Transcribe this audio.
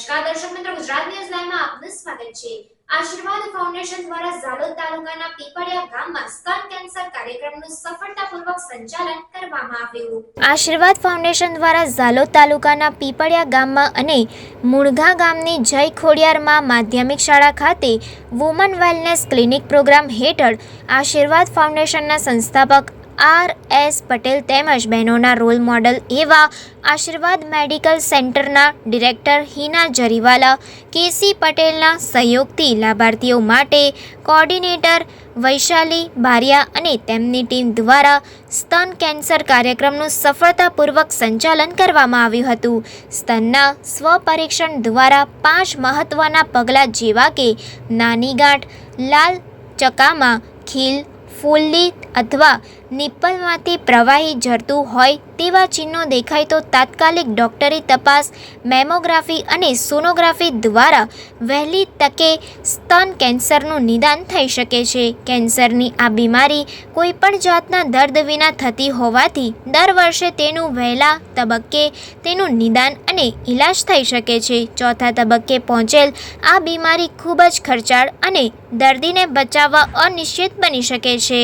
નમસ્કાર દર્શક મિત્રો ગુજરાત ન્યૂઝ લાઈવમાં આપનું સ્વાગત છે. આશીર્વાદ ફાઉન્ડેશન દ્વારા ઝાલોદ તાલુકાના પીપળિયા ગામમાં સ્તન કેન્સર કાર્યક્રમનું સફળતાપૂર્વક સંચાલન કરવામાં આવ્યું. આશીર્વાદ ફાઉન્ડેશન દ્વારા ઝાલોદ તાલુકાના પીપળિયા ગામમાં અને મુણઘા ગામની જય ખોડિયારમાં માધ્યમિક શાળા ખાતે વુમન વેલનેસ ક્લિનિક પ્રોગ્રામ હેઠળ આશીર્વાદ ફાઉન્ડેશનના સંસ્થાપક આર એસ પટેલ તેમજ બહેનોના રોલ મોડલ એવા આશીર્વાદ મેડિકલ સેન્ટરના ડિરેક્ટર હિના જરીવાલા, કેસી પટેલના સહયોગથી લાભાર્થીઓ માટે કોર્ડિનેટર વૈશાલી બારિયા અને તેમની ટીમ દ્વારા સ્તન કેન્સર કાર્યક્રમનું સફળતાપૂર્વક સંચાલન કરવામાં આવ્યું હતું. સ્તનના સ્વપરીક્ષણ દ્વારા પાંચ મહત્ત્વના પગલાં જેવા કે નાની ગાંઠ, લાલ ચકામાં ખીલ ફૂલ્લી અથવા નિપ્પલમાંથી પ્રવાહી ઝરતું હોય તેવા ચિહ્નો દેખાય તો તાત્કાલિક ડૉક્ટરી તપાસ, મેમોગ્રાફી અને સોનોગ્રાફી દ્વારા વહેલી તકે સ્તન કેન્સરનું નિદાન થઈ શકે છે. કેન્સરની આ બીમારી કોઈપણ જાતના દર્દ વિના થતી હોવાથી દર વર્ષે તેનું વહેલા તબક્કે તેનું નિદાન અને ઈલાજ થઈ શકે છે. ચોથા તબક્કે પહોંચેલ આ બીમારી ખૂબ જ ખર્ચાળ અને દર્દીને બચાવવા અનિશ્ચિત બની શકે છે.